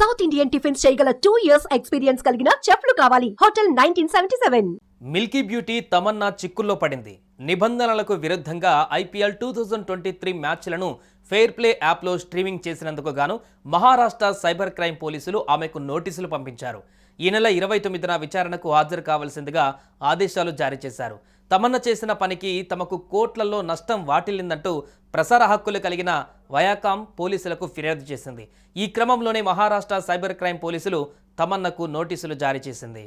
South Indian tiffins చేయగల two years experience కలిగిన చెఫ్లు కావాలి. Hotel nineteen seventy seven milky beauty Tamannaah చిక్కుల్లో పడింది. నిబంధనలకు విరుద్ధంగా IPL two thousand twenty three మ్యాచ్లను fair play యాప్లో స్ట్రీమింగ్ చేసినందుకు గాను మహారాష్ట్ర సైబర్ క్రైమ్ పోలీసులు ఆమెకు నోటీసులు పంపించారు. ఈ నెల ఇరవై తొమ్మిదిన విచారణకు హాజరు కావాల్సిందిగా ఆదేశాలు జారీ చేశారు. తమన్నా చేసిన పనికి తమకు కోట్లలో నష్టం వాటిల్లిందంటూ ప్రసార హక్కులు కలిగిన వయాకాం పోలీసులకు ఫిర్యాదు చేసింది. ఈ క్రమంలోనే మహారాష్ట్ర సైబర్ క్రైమ్ పోలీసులు తమన్నకు నోటీసులు జారీ చేసింది.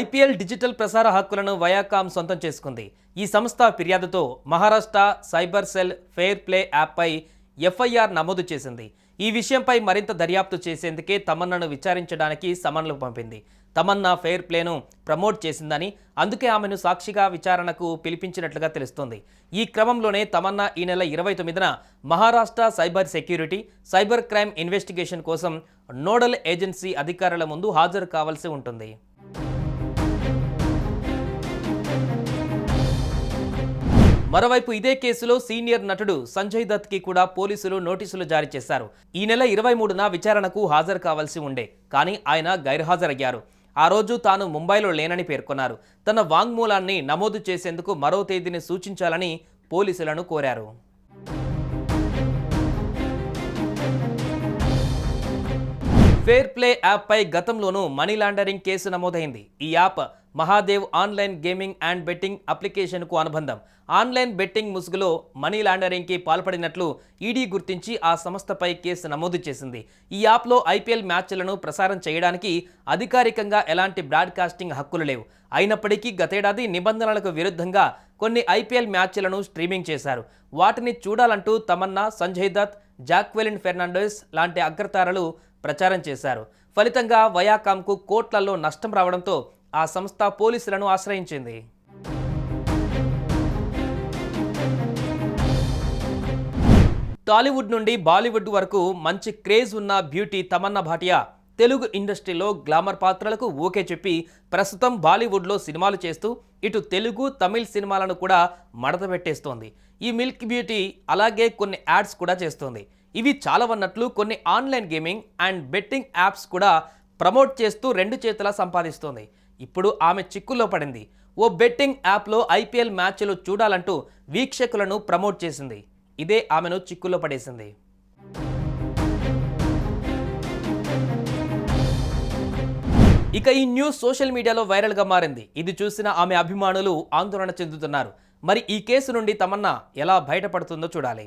ఐపీఎల్ డిజిటల్ ప్రసార హక్కులను వయాకామ్ సొంతం చేసుకుంది. ఈ సంస్థ ఫిర్యాదుతో Maharashtra cyber cell fair play యాప్పై FIR నమోదు చేసింది. ఈ విషయంపై మరింత దర్యాప్తు చేసేందుకే తమన్నాను విచారించడానికి సమన్లు పంపింది. తమన్నా ఫెయిర్ ప్లేను ప్రమోట్ చేసిందని అందుకే ఆమెను సాక్షిగా విచారణకు పిలిపించినట్లుగా తెలుస్తోంది. ఈ క్రమంలోనే తమన్నా ఈ నెల ఇరవై తొమ్మిదిన Maharashtra cyber security cyber crime investigation కోసం నోడల్ ఏజెన్సీ అధికారుల ముందు హాజరు కావాల్సి ఉంటుంది. మరోవైపు ఇదే కేసులో సీనియర్ నటుడు సంజయ్ దత్కి కూడా పోలీసులు నోటీసులు జారీ చేశారు. ఈ నెల ఇరవై మూడున విచారణకు హాజరు కావాల్సి ఉండే కానీ ఆయన గైర్హాజరయ్యారు. ఆ రోజు తాను ముంబైలో లేనని పేర్కొన్నారు. తన వాంగ్మూలాన్ని నమోదు చేసేందుకు మరో తేదీని సూచించాలని పోలీసులను కోరారు. ఫేర్ ప్లే యాప్పై గతంలోనూ మనీ లాండరింగ్ కేసు నమోదైంది. ఈ app Mahadev online gaming and betting అప్లికేషన్కు అనుబంధం. ఆన్లైన్ బెట్టింగ్ ముసుగులో మనీ లాండరింగ్కి పాల్పడినట్లు ఈడీ గుర్తించి ఆ సంస్థపై కేసు నమోదు చేసింది. ఈ యాప్లో ఐపీఎల్ మ్యాచ్లను ప్రసారం చేయడానికి అధికారికంగా ఎలాంటి బ్రాడ్కాస్టింగ్ హక్కులు లేవు. అయినప్పటికీ గతేడాది నిబంధనలకు విరుద్ధంగా కొన్ని ఐపీఎల్ మ్యాచ్లను స్ట్రీమింగ్ చేశారు. వాటిని చూడాలంటూ తమన్నా సంజయ్ దత్ జాక్వెలిన్ ఫెర్నాండోస్ లాంటి అగ్రతారలు ప్రచారం చేశారు. ఫలితంగా వయాకామ్కు కోట్లలో నష్టం రావడంతో ఆ సంస్థ పోలీసులను ఆశ్రయించింది. టాలీవుడ్ నుండి బాలీవుడ్ వరకు మంచి క్రేజ్ ఉన్న బ్యూటీ తమన్నా భాటియా తెలుగు ఇండస్ట్రీలో గ్లామర్ పాత్రలకు ఓకే చెప్పి ప్రస్తుతం బాలీవుడ్లో సినిమాలు చేస్తూ ఇటు తెలుగు తమిళ్ సినిమాలను కూడా మడత పెట్టేస్తోంది. ఈ మిల్క్ బ్యూటీ అలాగే కొన్ని యాడ్స్ కూడా చేస్తోంది. ఇవి చాలవన్నట్లు కొన్ని online gaming and betting apps కూడా ప్రమోట్ చేస్తూ రెండు చేతులా సంపాదిస్తోంది. ఇప్పుడు ఆమె చిక్కుల్లో పడింది. ఓ బెట్టింగ్ యాప్లో ఐపీఎల్ మ్యాచ్లు చూడాలంటూ వీక్షకులను ప్రమోట్ చేసింది. ఇదే ఆమెను చిక్కుల్లో పడేసింది. ఇక ఈ న్యూస్ సోషల్ మీడియాలో వైరల్గా మారింది. ఇది చూసిన ఆమె అభిమానులు ఆందోళన చెందుతున్నారు. మరి ఈ కేసు నుండి తమన్నా ఎలా బయటపడుతుందో చూడాలి.